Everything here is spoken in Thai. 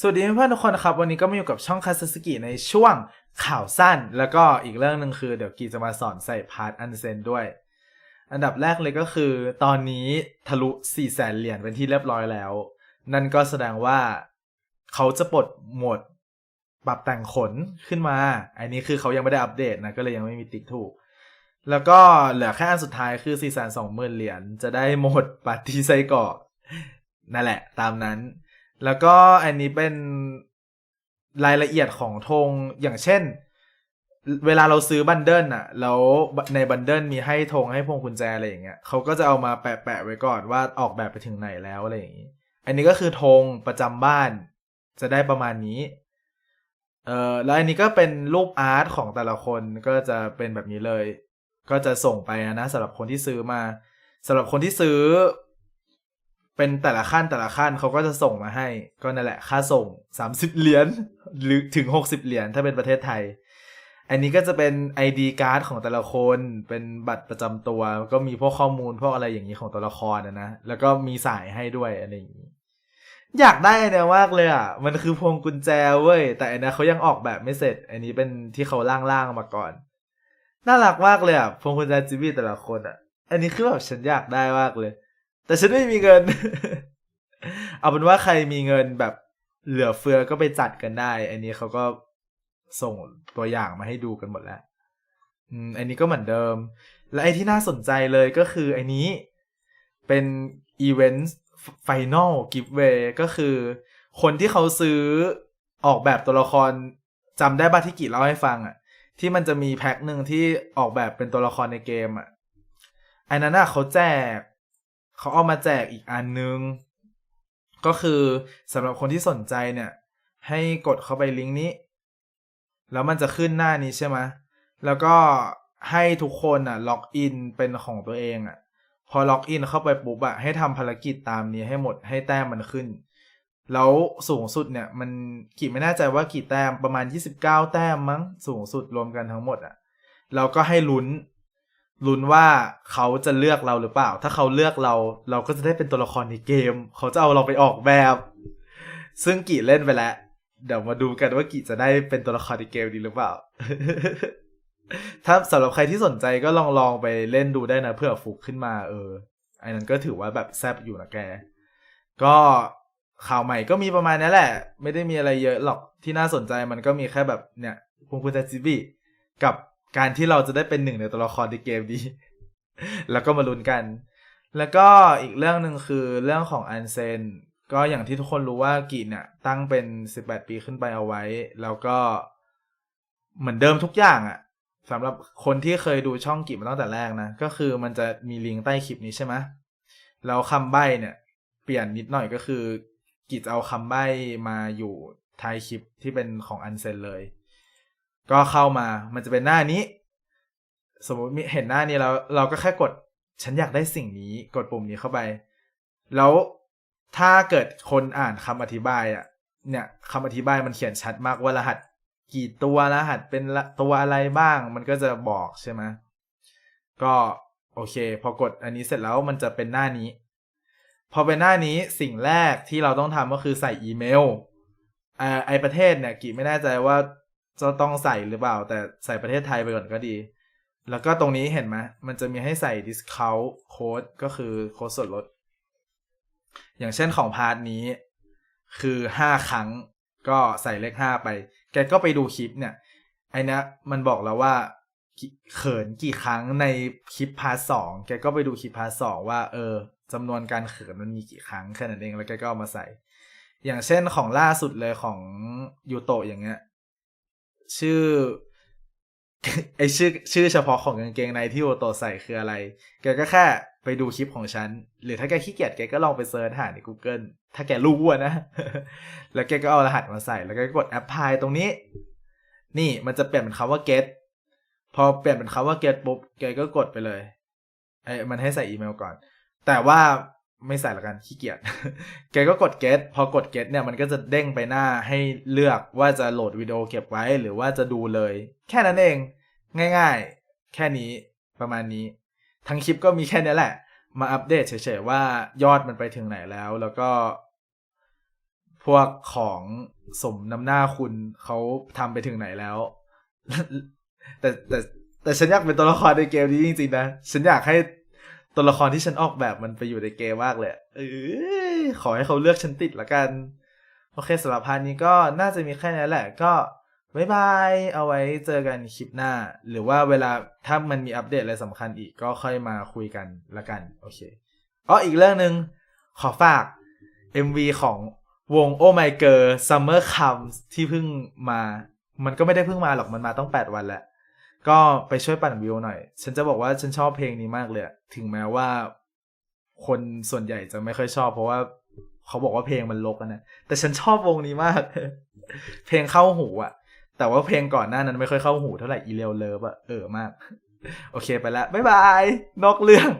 สวัสดีเพื่อนๆทุกคนนะครับ วันนี้ก็มาอยู่กับช่องคาซสกิในช่วงข่าวสั้น แล้วก็อีกเรื่องหนึ่งคือเดี๋ยวกีจะมาสอนใส่พาร์ทอันเซนด้วย อันดับแรกเลยก็คือ ตอนนี้ทะลุ4แสนเหรียญเป็นที่เรียบร้อยแล้ว นั่นก็แสดงว่าเขาจะปลดหมดปรับแต่งขนขึ้นมา อันนี้คือเขายังไม่ได้อัปเดตนะ ก็เลยยังไม่มีติ๊กถูก แล้วก็เหลือแค่อันสุดท้ายคือ4ี่แสนสองหมื่นเหรียญจะได้หมดปาร์ตี้ไซเกาะนั่นแหละ ตามนั้น แล้วก็อันนี้เป็นรายละเอียดของธงอย่างเช่น เวลาเราซื้อบันเดิลน่ะ แล้วในบันเดิลมีให้ธงให้พวงกุญแจอะไรอย่างเงี้ยเขาก็จะเอามาแปะๆไว้ก่อนว่าออกแบบไปถึงไหนแล้วอะไรอย่างงี้อันนี้ก็คือธงประจำบ้านจะได้ประมาณนี้เออแล้วอันนี้ก็เป็นรูปอาร์ตของแต่ละคนก็จะเป็นแบบนี้เลย ก็จะส่งไปนะสำหรับคนที่ซื้อมาสำหรับคนที่ซื้อ เป็นแต่ละขั้นแต่ละขั้นเขาก็จะส่งมาให้ ก็นั่นแหละค่าส่ง 30 เหรียญหรือถึง 60 เหรียญถ้าเป็นประเทศไทย อันนี้ก็จะเป็น ID การ์ดของแต่ละคนเป็นบัตรประจำตัว ก็มีพวกข้อมูลพวกอะไรอย่างนี้ของตัวละครนะนะแล้วก็มีสายให้ด้วยอะไรอย่างนี้ อยากได้อันเนี้ยมากเลยอะ มันคือพวงกุญแจเว้ย แต่อันนี้เขายังออกแบบไม่เสร็จ อันนี้เป็นที่เขาล่างๆมาก่อน น่ารักมากเลยอะพวงกุญแจจิบี้แต่ละคนอะ อันนี้คือแบบฉันอยากได้มากเลย แต่ฉันไม่มีเงิน เอาเป็นว่าใครมีเงินแบบเหลือเฟือก็ไปจัดกันได้ อันนี้เขาก็ส่งตัวอย่างมาให้ดูกันหมดแล้ว อืม อันนี้ก็เหมือนเดิม และไอ้ที่น่าสนใจเลยก็คือไอ้นี้เป็นอีเวนต์ไฟนอลกิฟเวก็คือ คนที่เขาซื้อออกแบบตัวละครจำได้บ้าที่กี่เล่าให้ฟังอะ่ะ ที่มันจะมีแพ็คหนึ่งที่ออกแบบเป็นตัวละครในเกมอะ่ะอันนั้นน่ะเขาแจก เขาเอามาแจกอีกอันนึง ก็คือสำหรับคนที่สนใจเนี่ย ให้กดเข้าไปลิงก์นี้ แล้วมันจะขึ้นหน้านี้ใช่ไหมแล้วก็ให้ทุกคนอะล็อกอินเป็นของตัวเองอะ พอล็อกอินเข้าไปปุ๊บอะให้ทำภารกิจตามนี้ให้หมดให้แต้มมันขึ้น แล้วสูงสุดเนี่ยมันกี่ไม่แน่ใจว่ากี่แต้มประมาณ 29 แต้มมั้งสูงสุดรวมกันทั้งหมดอะแล้วก็ให้ลุ้น ลุ้นว่าเขาจะเลือกเราหรือเปล่า ถ้าเขาเลือกเรา เราก็จะได้เป็นตัวละครในเกม เขาจะเอาเราไปออกแบบ ซึ่งกี่เล่นไปแล้ว เดี๋ยวมาดูกันว่ากี่จะได้เป็นตัวละครในเกมดีหรือเปล่า ถ้าสำหรับใครที่สนใจก็ลองลองไปเล่นดูได้นะเพื่อฟุกขึ้นมาเออไอ้นั้นก็ถือว่าแบบแซบอยู่นะแก ก็ข่าวใหม่ก็มีประมาณนี้แหละ ไม่ได้มีอะไรเยอะหรอกที่น่าสนใจมันก็มีแค่แบบเนี่ยพงคุณแจจิบีกับ การที่เราจะได้เป็นหนึ่งในตัวละครในเกมดีแล้วก็มาลุ้นกัน แล้วก็อีกเรื่องหนึ่งคือเรื่องของอันเซนก็อย่างที่ทุกคนรู้ว่ากีเนี่ยตั้งเป็น 18 ปีขึ้นไปเอาไว้ แล้วก็เหมือนเดิมทุกอย่างอะสำหรับคนที่เคยดูช่องกิมาตั้งแต่แรกนะ ก็คือมันจะมีลิงก์ใต้คลิปนี้ใช่ไหมแล้วคำใบ้เนี่ย เปลี่ยนนิดหน่อยก็คือกิจเอาคำใบ้มาอยู่ท้ายคลิปที่เป็นของอันเซนเลย ก็เข้ามามันจะเป็นหน้านี้ สมมติมีเห็นหน้านี้แล้ว เราก็แค่กดฉันอยากได้สิ่งนี้กดปุ่มนี้เข้าไป แล้วถ้าเกิดคนอ่านคำอธิบายอะ เนี่ยคำอธิบายมันเขียนชัดมากว่ารหัส กี่ตัวรหัสเป็นตัวอะไรบ้าง มันก็จะบอกใช่ไหมก็โอเค พอกดอันนี้เสร็จแล้วมันจะเป็นหน้านี้ พอเป็นหน้านี้สิ่งแรกที่เราต้องทำก็คือใส่อีเมลอ่าไอประเทศเนี่ย กี่ไม่แน่ใจว่า จะต้องใส่หรือเปล่า แต่ใส่ประเทศไทยไปก่อนก็ดี แล้วก็ตรงนี้เห็นไหมมันจะมีให้ใส่ discount code ก็คือโค้ดส่วนลด อย่างเช่นของพาร์ทนี้ คือห้าครั้งก็ใส่เลขห้าไป แกก็ไปดูคลิปเนี่ย ไอ้นะมันบอกแล้วว่าเขินกี่ครั้งในคลิปพาร์ทสองแกก็ไปดูคลิปพาร์ทสองว่า เออจำนวนการเขินมันมีกี่ครั้งแค่นั้นเองแล้วแกก็เอามาใส่ อย่างเช่นของล่าสุดเลยของยูโตอย่างเงี้ย ชื่อไอชื่อชื่อเฉพาะของกางเกงในที่โอโตใส่คืออะไร แกก็แค่ไปดูคลิปของฉัน หรือถ้าแกขี้เกียจแกก็ลองไปเซิร์ชหาใน Google ถ้าแกรู้อะนะ แล้วแกก็เอารหัสมาใส่ แล้วก็กดแอปพลายตรงนี้ นี่มันจะเปลี่ยนเป็นคำว่า get พอเปลี่ยนเป็นคำว่า get ปุ๊บ แกก็กดไปเลยไอมันให้ใส่อีเมลก่อน แต่ว่า ไม่ใส่ละกันขี้เกียจ แกก็กด get พอกด get เนี่ยมันก็จะเด้งไปหน้าให้เลือกว่าจะโหลดวิดีโอเก็บไว้หรือว่าจะดูเลย แค่นั้นเอง ง่ายๆ แค่นี้ประมาณนี้ ทั้งคลิปก็มีแค่นี้แหละ มาอัปเดตเฉยๆ ว่ายอดมันไปถึงไหนแล้ว แล้วก็พพวกของสมน้ำหน้าคุณเขาทำไปถึงไหนแล้ว แต่แต่แต่ฉันอยากเป็นตัวละครในเกมนี้จริงๆนะ ฉันอยากให้ ตัวละครที่ฉันออกแบบมันไปอยู่ในเกมมากเลยเออขอให้เขาเลือกฉันติดละกัน โอเคสำหรับพาร์ทนี้ก็น่าจะมีแค่นี้แหละ ก็บายบาย เอาไว้เจอกันคลิปหน้า หรือว่าเวลาถ้ามันมีอัปเดตอะไรสำคัญอีกก็ค่อยมาคุยกันละกัน โอเคอ๋ออีกเรื่องหนึ่งขอฝาก MV ของวง Oh My Girl Summer Comes ที่เพิ่งมา มันก็ไม่ได้เพิ่งมาหรอกมันมาต้อง 8 วันแหล้ว ก็ไปช่วยปั่นวิวหน่อย ฉันจะบอกว่าฉันชอบเพลงนี้มากเลย ถึงแม้ว่า คนส่วนใหญ่จะไม่ค่อยชอบ เพราะว่าเขาบอกว่าเพลงมันลกนะ แต่ฉันชอบวงนี้มาก เพลงเข้าหูอะแต่ว่าเพลงก่อนหน้านั้นไม่ค่อยเข้าหูเท่าไหร่อีเลวเลิฟอะเออมาก โอเคไปละบ๊ายบาย นอกเรื่อง